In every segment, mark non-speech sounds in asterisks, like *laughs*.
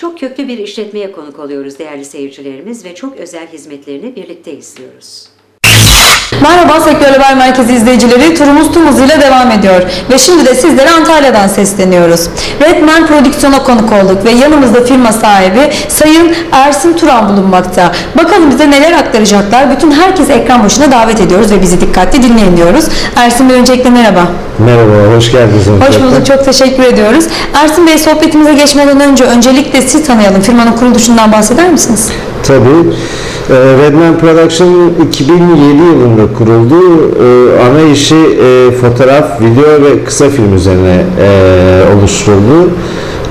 Çok köklü bir işletmeye konuk oluyoruz değerli seyircilerimiz ve çok özel hizmetlerini birlikte izliyoruz. Merhaba Sektör Haber Merkezi izleyicileri turumuz tüm hızıyla devam ediyor ve şimdi de sizlere Antalya'dan sesleniyoruz. Redman Prodüksiyon'a konuk olduk ve yanımızda firma sahibi Sayın Ersin Turan bulunmakta. Bakalım bize neler aktaracaklar. Bütün herkes ekran başına davet ediyoruz ve bizi dikkatli dinleyin diyoruz. Ersin Bey öncelikle merhaba. Merhaba, hoş geldiniz. Hoş bulduk, çok teşekkür ediyoruz. Ersin Bey sohbetimize geçmeden önce öncelikle sizi tanıyalım. Firmanın kuruluşundan bahseder misiniz? Tabii. e, Redman Production 2007 yılında kuruldu. E, Ana işi e, fotoğraf, video ve kısa film üzerine e, oluşturuldu.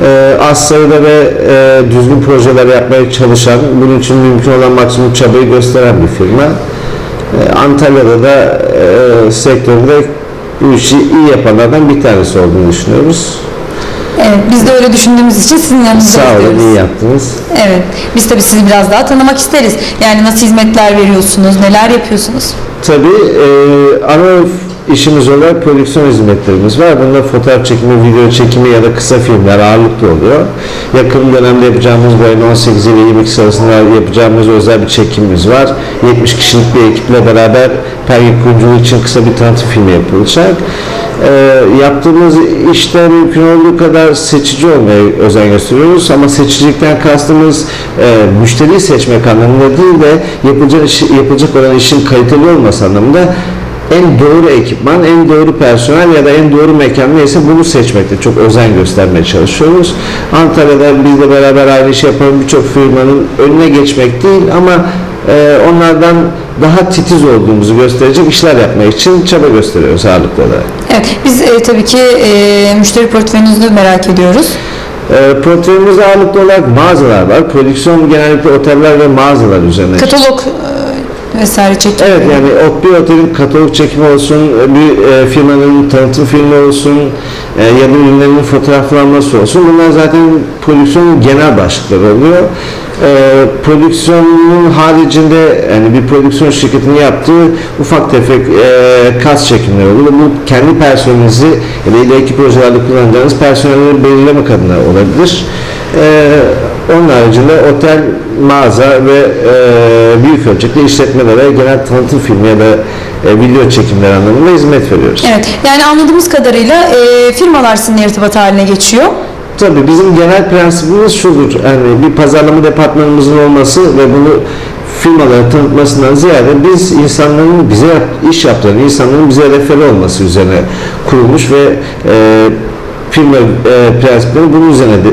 E, Az sayıda ve e, düzgün projeler yapmaya çalışan, bunun için mümkün olan maksimum çabayı gösteren bir firma. Antalya'da da sektörde bu işi iyi yapanlardan bir tanesi olduğunu düşünüyoruz. Evet, biz de öyle düşündüğümüz için sizin yanınızda Sağ olun, iyi yaptınız. Evet, biz tabii sizi biraz daha tanımak isteriz. Yani nasıl hizmetler veriyorsunuz, neler yapıyorsunuz? Tabii e, ana işimiz olarak prodüksiyon hizmetlerimiz var. Bunda fotoğraf çekimi, video çekimi ya da kısa filmler ağırlıklı oluyor. Yakın dönemde yapacağımız ayın 18 ile 22 arasında yapacağımız özel bir çekimimiz var. 70 kişilik bir ekiple beraber Perge Kuyumculuğu için kısa bir tanıtım filmi yapılacak. E, yaptığımız işte mümkün olduğu kadar seçici olmaya özen gösteriyoruz ama seçicilikten kastımız e, müşteriyi seçmek anlamında değil de yapılacak, yapılacak olan işin kaliteli olması anlamında en doğru ekipman, en doğru personel ya da en doğru mekan neyse bunu seçmekte çok özen göstermeye çalışıyoruz. Antalya'da bizle beraber aynı işi yapan birçok firmanın önüne geçmek değil ama e, onlardan daha titiz olduğumuzu gösterecek işler yapmak için çaba gösteriyoruz ağırlıkla da. Evet, biz e, tabii ki e, müşteri portföyünüzü merak ediyoruz. E, portföyümüzde ağırlıklı olarak mağazalar var. Prodüksiyon genellikle oteller ve mağazalar üzerine. Katalog vesaire çekim. Evet yani bir otelin katalog çekimi olsun, bir e, firmanın tanıtım filmi olsun e, ya da ürünlerinin fotoğraflanması olsun. Bunlar zaten prodüksiyonun genel başlıkları oluyor. E, prodüksiyonun haricinde yani bir prodüksiyon şirketinin yaptığı ufak tefek e, kas çekimleri oluyor. Bu kendi personelinizi ya da ileriki projelerde kullanacağınız personelleri belirlemek adına olabilir. E, onun haricinde otel, mağaza ve e, büyük ölçekli işletmelere genel tanıtım filmi ya da e, video çekimleri anlamında hizmet veriyoruz. Evet, yani anladığımız kadarıyla e, firmalar sizinle irtibat haline geçiyor. Tabii bizim genel prensibimiz şudur. Yani bir pazarlama departmanımızın olması ve bunu firmalara tanıtmasından ziyade biz insanların bize iş yaptıran insanların bize refere olması üzerine kurulmuş ve e, firma e, prensipleri bunun üzerine de,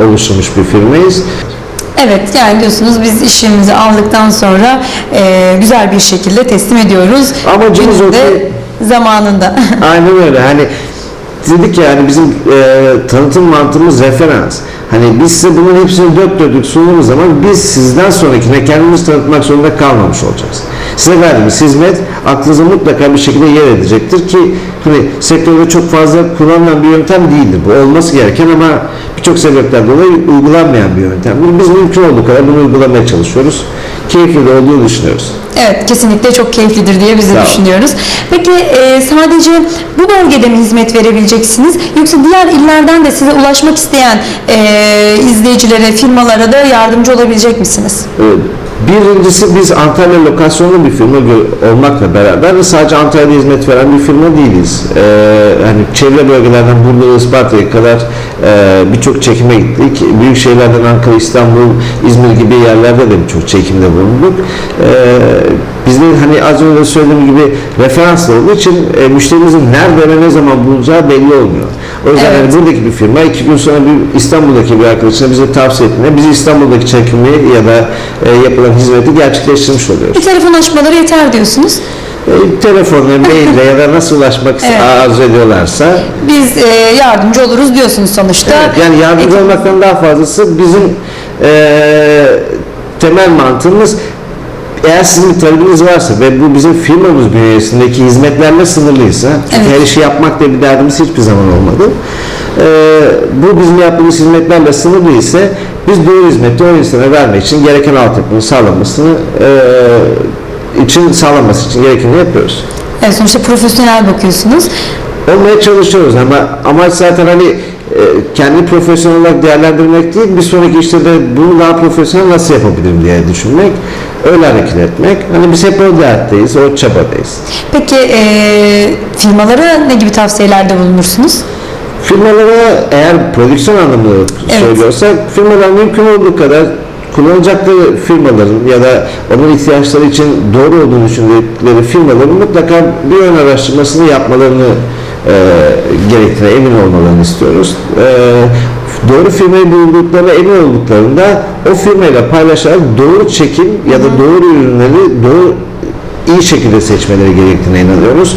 e, oluşturmuş bir firmayız. Evet, yani diyorsunuz biz işimizi aldıktan sonra e, güzel bir şekilde teslim ediyoruz. Amacımız o ki- zamanında. *laughs* Aynen öyle. Hani dedik ya hani bizim e, tanıtım mantığımız referans. Hani biz size bunların hepsini dört dörtlük sunduğumuz zaman biz sizden sonrakine kendimiz tanıtmak zorunda kalmamış olacağız. Size verdiğimiz hizmet aklınıza mutlaka bir şekilde yer edecektir ki hani sektörde çok fazla kullanılan bir yöntem değildir. Bu olması gereken ama birçok sebepten dolayı uygulanmayan bir yöntemdir. Biz mümkün olduğu kadar bunu uygulamaya çalışıyoruz. Keyifli de olduğunu düşünüyoruz. Evet, kesinlikle çok keyiflidir diye biz de düşünüyoruz. Peki e, sadece bu bölgede mi hizmet verebileceksiniz? Yoksa diğer illerden de size ulaşmak isteyen e, izleyicilere, firmalara da yardımcı olabilecek misiniz? Ee, Birincisi biz Antalya lokasyonlu bir firma olmakla beraber sadece Antalya'da hizmet veren bir firma değiliz. Ee, hani çevre bölgelerden burada Isparta'ya kadar e, birçok çekime gittik. Büyük şehirlerden Ankara, İstanbul, İzmir gibi yerlerde de birçok çekimde bulunduk. Ee, bizde hani az önce söylediğim gibi referans olduğu için e, müşterimizin nerede ve ne zaman bulunacağı belli olmuyor. O yüzden Evet. hani buradaki bir firma iki gün sonra bir İstanbul'daki bir arkadaşına bize tavsiye ettiğinde biz İstanbul'daki çekimi ya da e, yapılan hizmeti gerçekleştirmiş oluyoruz. Bir telefon açmaları yeter diyorsunuz. E, telefonla, maille ya da nasıl ulaşmak *laughs* Evet. arzu ediyorlarsa Biz e, yardımcı oluruz diyorsunuz sonuçta. evet, yani yardımcı Ekip- olmaktan daha fazlası bizim e, temel mantığımız eğer sizin bir talebiniz varsa ve bu bizim firmamız bünyesindeki hizmetlerle sınırlıysa Evet. her işi yapmak diye bir derdimiz hiçbir zaman olmadı. E, bu bizim yaptığımız hizmetlerle sınırlı ise biz doğru hizmeti o insana vermek için gereken altyapının sağlanmasını e, için sağlanması için gerekeni yapıyoruz. Evet, sonuçta profesyonel bakıyorsunuz. olmaya çalışıyoruz ama amaç zaten hani kendi profesyonel olarak değerlendirmek değil, bir sonraki işte de bunu daha profesyonel nasıl yapabilirim diye düşünmek, öyle hareket etmek. Hani biz hep o dertteyiz, o çabadayız. Peki e, firmalara ne gibi tavsiyelerde bulunursunuz? Firmalara eğer prodüksiyon anlamında Evet. söylüyorsak, firmalar mümkün olduğu kadar kullanacakları firmaların ya da onun ihtiyaçları için doğru olduğunu düşündükleri firmaların mutlaka bir ön araştırmasını yapmalarını e, gerektiğine emin olmalarını istiyoruz. E, doğru firmayı bulduklarına emin olduklarında o firmayla paylaşarak doğru çekim ya da doğru ürünleri doğru iyi şekilde seçmeleri gerektiğine inanıyoruz.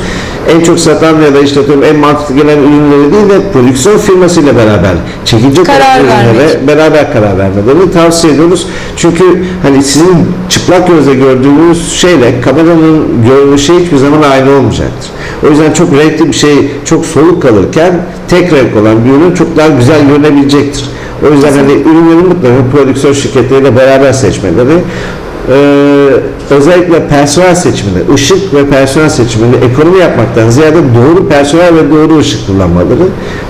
En çok satan ya da işte en mantıklı gelen ürünleri değil de prodüksiyon firmasıyla beraber çekilecek Karar ürünlere beraber karar vermelerini tavsiye ediyoruz. Çünkü hani sizin çıplak gözle gördüğünüz şeyle kameranın gördüğü şey hiçbir zaman aynı olmayacaktır. O yüzden çok renkli bir şey çok soluk kalırken tek renk olan bir ürün çok daha güzel görünebilecektir. O yüzden hani ürünlerin mutlaka prodüksiyon şirketleriyle beraber seçmeleri ee, özellikle personel seçiminde, ışık ve personel seçiminde ekonomi yapmaktan ziyade doğru personel ve doğru ışık kullanmaları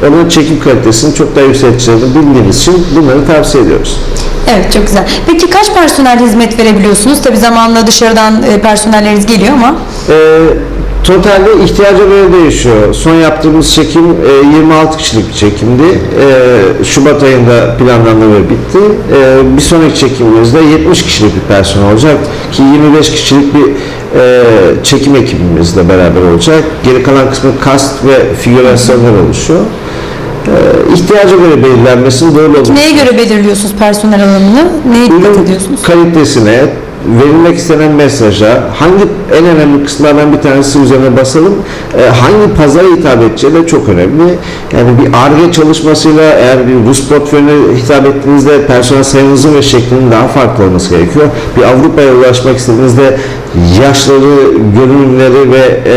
onun çekim kalitesini çok daha yükselteceğini bildiğimiz için bunları tavsiye ediyoruz. Evet çok güzel. Peki kaç personel hizmet verebiliyorsunuz? Tabi zamanla dışarıdan e, personelleriniz geliyor ama Ee, totalde ihtiyaca göre değişiyor. Son yaptığımız çekim e, 26 kişilik bir çekimdi. Ee, Şubat ayında planlandı ve bitti. Ee, bir sonraki çekimimizde 70 kişilik bir personel olacak ki 25 kişilik bir e, çekim ekibimizle beraber olacak. Geri kalan kısmı kast ve figürasyonlar oluşuyor. Ee, ihtiyaca göre belirlenmesini doğru olur. neye göre belirliyorsunuz personel alanını? Neye dikkat ediyorsunuz? kalitesine, verilmek istenen mesaja, hangi en önemli kısımlardan bir tanesi üzerine basalım, e, hangi pazara hitap edeceği de çok önemli. Yani bir ARGE çalışmasıyla eğer bir Rus portföyüne hitap ettiğinizde personel sayınızın ve şeklinin daha farklı olması gerekiyor. Bir Avrupa'ya ulaşmak istediğinizde yaşları, görünümleri ve e,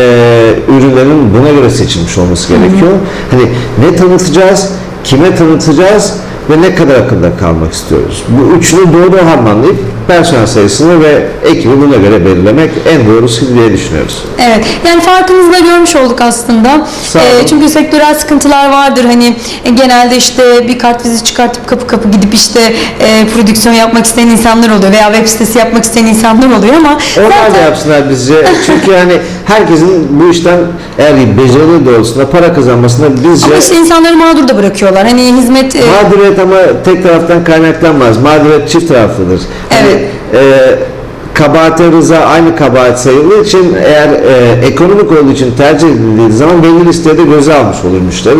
ürünlerin buna göre seçilmiş olması gerekiyor. Hani ne tanıtacağız, kime tanıtacağız ve ne kadar akılda kalmak istiyoruz. Bu üçünü doğru harmanlayıp personel sayısını ve ekibi buna göre belirlemek en doğrusu diye düşünüyoruz. Evet. Yani farkınızı da görmüş olduk aslında. Ee, çünkü sektörel sıkıntılar vardır. Hani e, genelde işte bir kartvizi çıkartıp kapı kapı gidip işte e, prodüksiyon yapmak isteyen insanlar oluyor veya web sitesi yapmak isteyen insanlar oluyor ama Onlar da yapsınlar bizce. Çünkü yani herkesin bu işten eğer beceri doğrultusunda para kazanmasına bizce ama işte insanları mağdur da bırakıyorlar. Hani hizmet e, mağduriyet ama tek taraftan kaynaklanmaz. Mağduriyet çift taraflıdır. Evet. e, kabahate rıza aynı kabahat sayıldığı için eğer e, ekonomik olduğu için tercih edildiği zaman belli listede göze almış olur müşteri.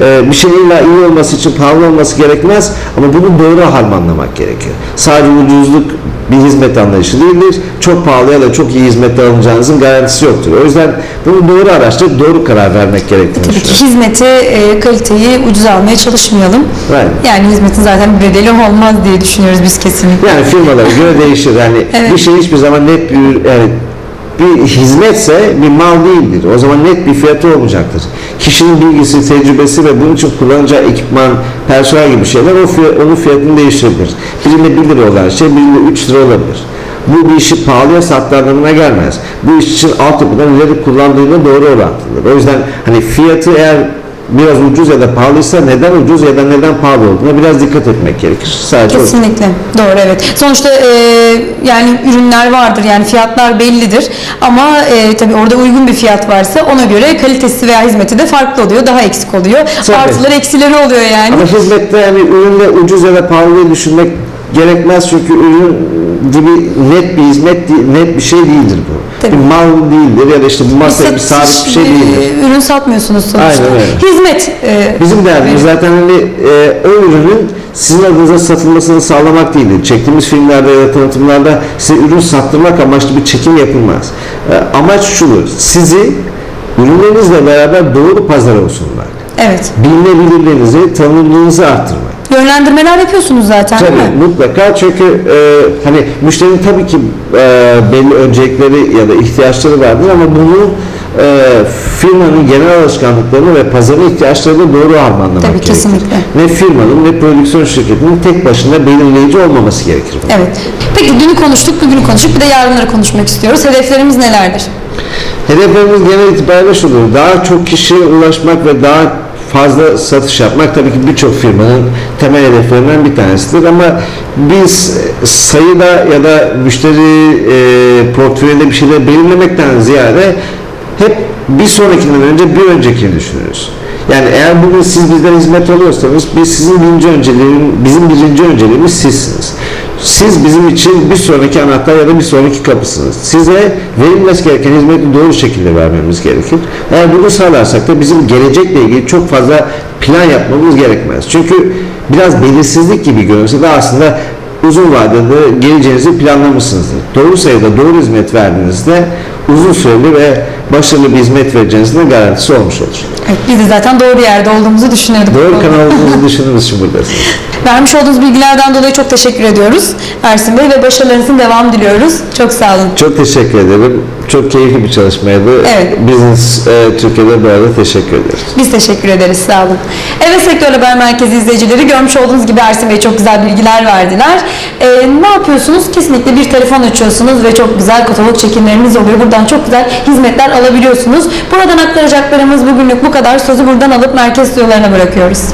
E, bir şeyin illa iyi olması için pahalı olması gerekmez ama bunu doğru harmanlamak gerekiyor. Sadece ucuzluk bir hizmet anlayışı değildir. Çok pahalı ya da çok iyi hizmet alacağınızın garantisi yoktur. O yüzden bunu doğru araştırıp doğru karar vermek gerektiğini tabii ki hizmeti, e, kaliteyi ucuz almaya çalışmayalım. Aynen. Yani hizmetin zaten bir bedeli olmaz diye düşünüyoruz biz kesinlikle. Yani firmalara göre değişir. Yani Evet. bir şey hiçbir zaman net bir yani bir hizmetse bir mal değildir. O zaman net bir fiyatı olmayacaktır. Kişinin bilgisi, tecrübesi ve bunun için kullanacağı ekipman, personel gibi şeyler o fiyat, onun fiyatını değiştirebilir. Birinde 1 lira olan şey birinde 3 lira olabilir. Bu bir işi pahalıya sattığı anlamına gelmez. Bu iş için altyapıdan ileri kullandığıyla doğru orantılıdır. O yüzden hani fiyatı eğer biraz ucuz ya da pahalıysa neden ucuz ya da neden pahalı olduğuna biraz dikkat etmek gerekir. Sadece o. Kesinlikle. Doğru evet. Sonuçta e, yani ürünler vardır yani fiyatlar bellidir ama e, tabii orada uygun bir fiyat varsa ona göre kalitesi veya hizmeti de farklı oluyor. Daha eksik oluyor. Tabii. Artıları eksileri oluyor yani. Ama hizmette yani üründe ucuz ya da pahalı düşünmek gerekmez çünkü ürün gibi net bir hizmet net bir şey değildir bu. Tabii. Bir mal değildir ya da işte bir masaya bir sabit bir şey e, değildir. Ürün satmıyorsunuz sonuçta. Aynen öyle. Hizmet. e, Bizim derdimiz zaten hani e, o ürünün sizin adınıza satılmasını sağlamak değildir. Çektiğimiz filmlerde ya da tanıtımlarda size ürün sattırmak amaçlı bir çekim yapılmaz. E, amaç şudur, sizi ürünlerinizle beraber doğru pazara sunmak. evet. Bilinebilirliğinizi, tanınırlığınızı arttırmak. Yönlendirmeler yapıyorsunuz zaten değil mi? Tabii mutlaka çünkü e, hani müşterinin tabii ki e, belli öncelikleri ya da ihtiyaçları vardır ama bunu e, firmanın genel alışkanlıklarını ve pazarın ihtiyaçlarını doğru harmanlamak Tabii, gerekir. kesinlikle. Ne firmanın ne prodüksiyon şirketinin tek başına belirleyici olmaması gerekir. bunun. Evet. Peki dünü konuştuk, bugünü konuştuk. Bir de yarınları konuşmak istiyoruz. Hedeflerimiz nelerdir? Hedeflerimiz genel itibariyle şudur. Daha çok kişiye ulaşmak ve daha fazla satış yapmak tabii ki birçok firmanın temel hedeflerinden bir tanesidir ama biz sayıda ya da müşteri e, portföyünde bir şeyler belirlemekten ziyade hep bir sonrakinden önce bir öncekini düşünürüz. Yani eğer bugün siz bizden hizmet alıyorsanız biz sizin birinci önceliğin, bizim birinci önceliğimiz sizsiniz. Siz bizim için bir sonraki anahtar ya da bir sonraki kapısınız. Size verilmesi gereken hizmeti doğru şekilde vermemiz gerekir. Eğer bunu sağlarsak da bizim gelecekle ilgili çok fazla plan yapmamız gerekmez. Çünkü biraz belirsizlik gibi görünse de aslında uzun vadede geleceğinizi planlamışsınızdır. Doğru sayıda doğru hizmet verdiğinizde uzun süreli ve başarılı bir hizmet vereceğinizin garantisi olmuş olur. Evet, biz de zaten doğru yerde olduğumuzu düşünüyorduk. Doğru kanal olduğunuzu düşündüğünüz için buradasınız. *laughs* Vermiş olduğunuz bilgilerden dolayı çok teşekkür ediyoruz Ersin Bey ve başarılarınızın devamı diliyoruz. Çok sağ olun. Çok teşekkür ederim. Çok keyifli bir çalışmaydı. Evet. Business e, Türkiye'de bu arada teşekkür ederiz. Biz teşekkür ederiz. Sağ olun. Evet Sektör Haber Merkezi izleyicileri görmüş olduğunuz gibi Ersin Bey çok güzel bilgiler verdiler. Ee, ne yapıyorsunuz? Kesinlikle bir telefon açıyorsunuz ve çok güzel katalog çekimleriniz oluyor. Buradan çok güzel hizmetler alabiliyorsunuz. Buradan aktaracaklarımız bugünlük bu kadar. Sözü buradan alıp merkez stüdyolarına bırakıyoruz.